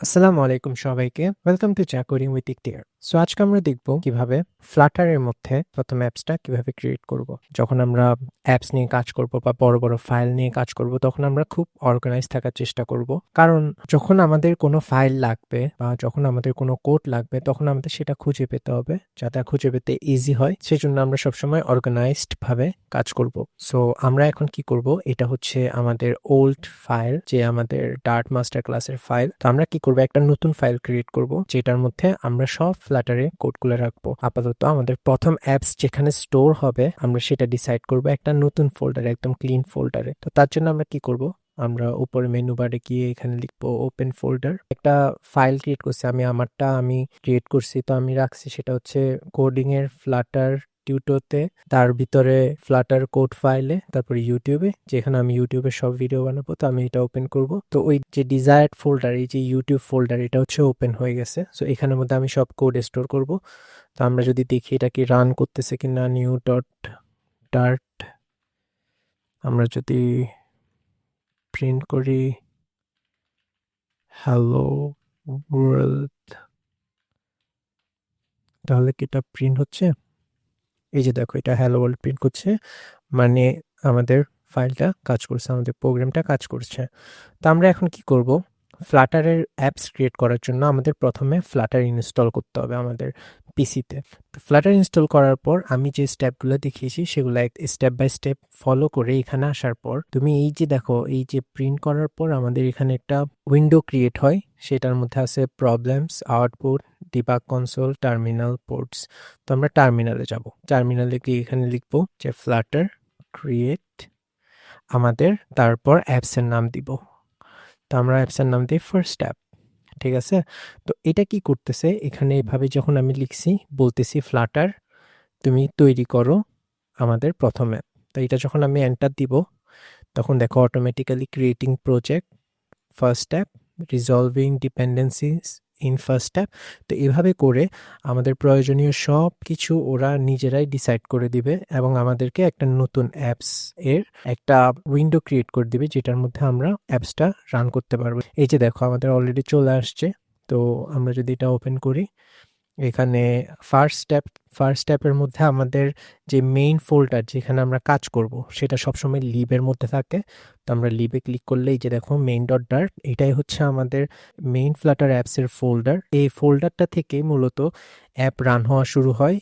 আসসালামু আলাইকুম সবাইকে। ওয়েলকাম টু চাকরিং উইথ ইকটিয়ার সো আজকে আমরা দেখব কীভাবে ফ্লাটারের মধ্যে প্রথম অ্যাপসটা কীভাবে ক্রিয়েট করব। যখন আমরা অ্যাপস নিয়ে কাজ করব বা বড় বড় ফাইল নিয়ে কাজ করব, তখন আমরা খুব অর্গানাইজ থাকার চেষ্টা করব। কারণ, যখন আমাদের কোনো ফাইল লাগবে বা যখন আমাদের কোনো কোড লাগবে, তখন আমাদের সেটা খুঁজে পেতে হবে। যাতে খুঁজে পেতে ইজি হয়, সেজন্য আমরা সবসময় অর্গানাইজড ভাবে কাজ করব। সো আমরা এখন কি করব? এটা হচ্ছে আমাদের ওল্ড ফাইল যে আমাদের ডার্ট মাস্টার ক্লাসের ফাইল তো আমরা কি করব একটা নতুন ফাইল ক্রিয়েট করব, যেটার মধ্যে আমরা সব ফ্ল্যাটারে কোডগুলো রাখব। আপাতত আমাদের প্রথম অ্যাপস যেখানে স্টোর হবে, আমরা সেটা ডিসাইড করব একটা নতুন ফোল্ডারে একদম ক্লিন ফোল্ডারে তো তার জন্য আমরা কি করব? আমরা উপরে মেনু বারে গিয়ে এখানে লিখব ওপেন ফোল্ডার একটা ফাইল ক্রিয়েট করছি, আমি আমারটা আমি ক্রিয়েট করছি, তো আমি রাখছি, সেটা হচ্ছে কোডিং এর ফ্লাটার টিউটোতে, তার ভিতরে ফ্লাটার কোড ফাইলে তারপর ইউটিউবে যেখানে আমি ইউটিউবে সব ভিডিও বানাবো, তো আমি এটা ওপেন করব। তো ওই যে ডিজায়ার্ড ফোল্ডার এই যে ইউটিউব ফোল্ডার এটা হচ্ছে ওপেন হয়ে গেছে। সো এখানের মধ্যে আমি সব কোড স্টোর করব। তো আমরা যদি দেখি এটা কি রান করতেছে কি না নিউ ডট ডার্ট আমরা যদি প্রিন্ট করি হ্যালো ওয়ার্ল্ড তাহলে কি এটা প্রিন্ট হচ্ছে? এই যে দেখো, এটা হ্যালো ওয়ার্ল্ড প্রিন্ট করছে। মানে আমাদের ফাইলটা কাজ করছে, আমাদের প্রোগ্রামটা কাজ করছে। তো আমরা এখন কি করব? ফ্লাটারের অ্যাপস ক্রিয়েট করার জন্য আমাদের প্রথমে ফ্লাটার ইনস্টল করতে হবে আমাদের পিসিতে তো ফ্লাটার ইনস্টল করার পর আমি যে স্টেপগুলো দেখিয়েছি, সেগুলো এক স্টেপ বাই স্টেপ ফলো করে এখানে আসার পর তুমি এই যে দেখো, এই যে প্রিন্ট করার পর আমাদের এখানে একটা উইন্ডো ক্রিয়েট হয়। সেটার মধ্যে আছে problems output debug console, terminal ports. তো আমরা টার্মিনালে যাব। টার্মিনালে গিয়ে এখানে লিখব যে ফ্লাটার ক্রিয়েট আমাদের, তারপর অ্যাপসের নাম দিব। তো আমরা অ্যাপসের নাম দিই ফার্স্ট অ্যাপ ঠিক আছে? তো এটা কি করতেছে? এখানে এভাবে যখন আমি লিখছি, বলতেছি ফ্লাটার তুমি তৈরি করো আমাদের প্রথম। তো এটা যখন আমি এন্টার দিব, তখন দেখো automatically creating project first app resolving dependencies in first step তো এভাবে করে আমাদের প্রয়োজনীয় সব কিছু ওরা নিজেরাই ডিসাইড করে দিবে এবং আমাদেরকে একটা নতুন অ্যাপস এর একটা উইন্ডো ক্রিয়েট করে দিবে যেটার মধ্যে আমরা অ্যাপসটা রান করতে পারব। এই যে দেখো, আমাদের অলরেডি চলে আসছে, তো আমরা যদি এটা ওপেন করি এখানে ফার্স্ট স্টেপ ফার্স্ট স্টেপের মধ্যে আমাদের যে মেইন ফোল্ডার যেখানে আমরা কাজ করব, সেটা সবসময় লিবের মধ্যে থাকে। তো আমরা লিবে ক্লিক করলেই যে দেখো মেইন ডট ডার্ট এটাই হচ্ছে আমাদের মেইন ফ্লাটার অ্যাপসের ফোল্ডার এই ফোল্ডারটা থেকে মূলত অ্যাপ রান হওয়া শুরু হয়।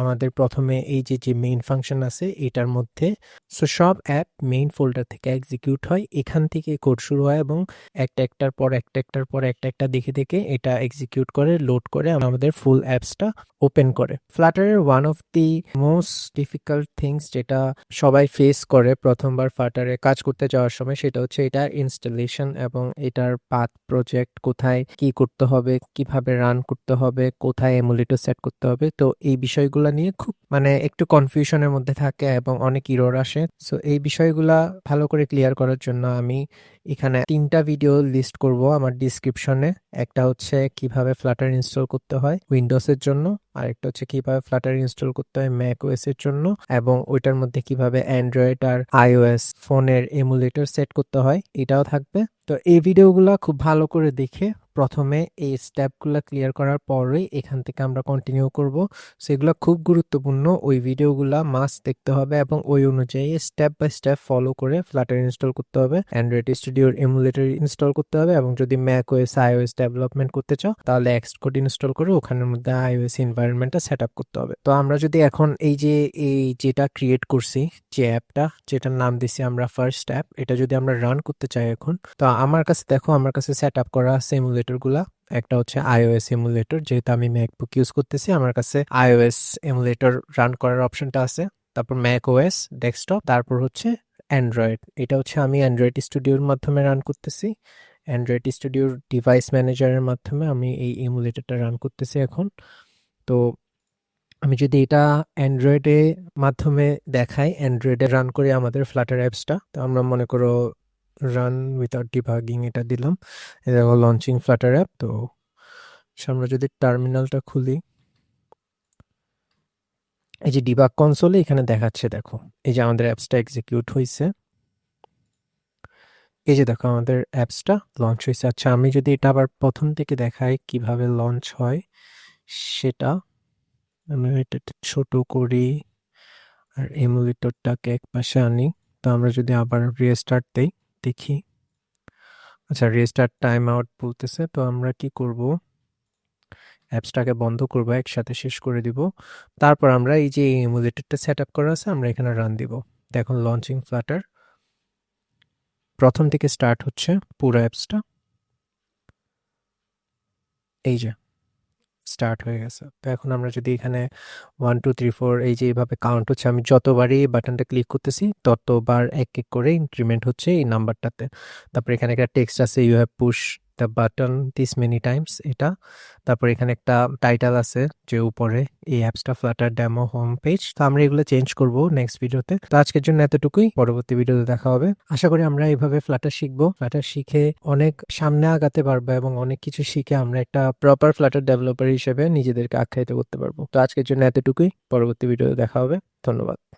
আমাদের প্রথমে এই যে যে মেইন ফাংশন আছে, এটার মধ্যে সো সব অ্যাপ মেইন ফোল্ডার থেকে এক্সিকিউট হয়। এখান থেকে কোড শুরু হয় এবং একটা একটার পর একটা একটার পর একটা একটা দেখে দেখে এটা এক্সিকিউট করে লোড করে আমাদের ফুল অ্যাপসটা ওপেন করে। ফ্লাটারের one of the most difficult things যেটা সবাই ফেস করে প্রথমবার ফ্লাটারে কাজ করতে যাওয়ার সময়, সেটা হচ্ছে এটা ইনস্টলেশন এবং এটার পাথ প্রজেক্ট কোথায় কি করতে হবে, কীভাবে রান করতে হবে, কোথায় এমুলেটর সেট করতে হবে। তো এই বিষয়গুলো নিয়ে খুব মানে একটু কনফিউশনের মধ্যে থাকে এবং অনেক ইরোর আসে। সো এই বিষয়গুলা ভালো করে ক্লিয়ার করার জন্য আমি এখানে তিনটা ভিডিও লিস্ট করব আমার ডিসক্রিপশনে একটা হচ্ছে কীভাবে ফ্লাটার ইনস্টল করতে হয় উইন্ডোজের জন্য, আরেকটা হচ্ছে কীভাবে ফ্লাটার ইনস্টল করতে হয় ম্যাক ওএস এর জন্য এবং ওইটার মধ্যে কীভাবে অ্যান্ড্রয়েড আর আইওএস ফোনের এমুলেটর সেট করতে হয়, এটাও থাকবে। তো এই ভিডিওগুলো খুব ভালো করে দেখে প্রথমে এই স্টেপগুলো ক্লিয়ার করার পরেই এখান থেকে আমরা কন্টিনিউ করব। সেগুলো খুব গুরুত্বপূর্ণ, ওই ভিডিওগুলো মাস্ট দেখতে হবে এবং ওই অনুযায়ী স্টেপ বাই স্টেপ ফলো করে ফ্লাটার ইনস্টল করতে হবে অ্যান্ড্রয়েড স্টুডিওর এমুলেটর ইনস্টল করতে হবে এবং যদি ম্যাক ওএস আইওএস ডেভেলপমেন্ট করতে চাও, তাহলে এক্সট কোড ইনস্টল করে ওখানের মধ্যে আইওএস এনভায়রনমেন্টটা সেট আপ করতে হবে। তো আমরা যদি এখন এই যে, এই যেটা ক্রিয়েট করছি, যে অ্যাপটা যেটার নাম দিছি আমরা ফার্স্ট অ্যাপ এটা যদি আমরা রান করতে চাই এখন, তো আমার কাছে দেখো, আমার কাছে সেট আপ করা আছে এমুলেটরগুলা একটা হচ্ছে আইওএস এমুলেটর যেহেতু আমি ম্যাকবুক ইউজ করতেছি, আমার কাছে আইওএস এমুলেটর রান করার অপশনটা আছে। তারপর ম্যাক ওএস ডেস্কটপ তারপর হচ্ছে অ্যান্ড্রয়েড এটা হচ্ছে আমি অ্যান্ড্রয়েড স্টুডিওর মাধ্যমে রান করতেছি। অ্যান্ড্রয়েড স্টুডিওর ডিভাইস ম্যানেজারের মাধ্যমে আমি এই এমুলেটরটা রান করতেছি এখন। তো আমি যদি এটা অ্যান্ড্রয়েডে মাধ্যমে দেখাই অ্যান্ড্রয়েডে রান করি আমাদের ফ্লাটার অ্যাপসটা তো আমরা মনে করো রান উইথাউট ডিভাগিং এটা দিলাম। এটা দেখো লঞ্চিং ফ্লাটার অ্যাপ তো আমরা যদি টার্মিনালটা খুলি, এই যে ডিবাগ কনসোলে এখানে দেখাচ্ছে, দেখো, এই যে আমাদের অ্যাপসটা এক্সিকিউট হয়েছে এই যে দেখো, আমাদের অ্যাপসটা লঞ্চ হয়েছে আচ্ছা আমি যদি এটা আবার প্রথম থেকে দেখাই কীভাবে লঞ্চ হয়, সেটা আমি এটা ছোট করি, আর এমুলেটরটাকে এক পাশে আনি। তো আমরা যদি আবার রিস্টার্ট দেই দেখি। আচ্ছা রিস্টার্ট টাইম আউট বলতেছে, তো আমরা কি করব? অ্যাপসটাকে বন্ধ করব, একসাথে শেষ করে দিব। তারপর আমরা এই যে এমুলেটরটা সেট আপ করা আছে, আমরা এখানে রান দিব। দেখুন লঞ্চিং ফ্লাটার প্রথম থেকে স্টার্ট হচ্ছে পুরো অ্যাপসটা এই যে। স্টার্ট হয়ে গেছে। তো এখন আমরা যদি এখানে ওয়ান টু থ্রি ফোর এই যে এইভাবে কাউন্ট হচ্ছে, আমি যতবারই বাটনটা ক্লিক করতেছি, ততবার এক এক করে ইনক্রিমেন্ট হচ্ছে এই নাম্বারটাতে তারপরে এখানে একটা টেক্সট আছে you have push the button this many times এটা। তারপর এখানে একটা টাইটেল আছে যে উপরে, এই অ্যাপসটা ফ্লাটার ডেমো হোম পেজ তো আমরা এগুলো চেঞ্জ করব নেক্সট ভিডিওতে তো আজকের জন্য এতটুকুই, পরবর্তী ভিডিওতে দেখা হবে। আশা করি আমরা এইভাবে ফ্লাটার শিখব। ফ্লাটার শিখে অনেক সামনে আগাতে পারব এবং অনেক কিছু শিখে আমরা একটা প্রপার ফ্লাটার ডেভেলপার হিসেবে নিজেদেরকে আখ্যায়িত করতে পারব। তো আজকের জন্য এতটুকুই, পরবর্তী ভিডিওতে দেখা হবে। ধন্যবাদ।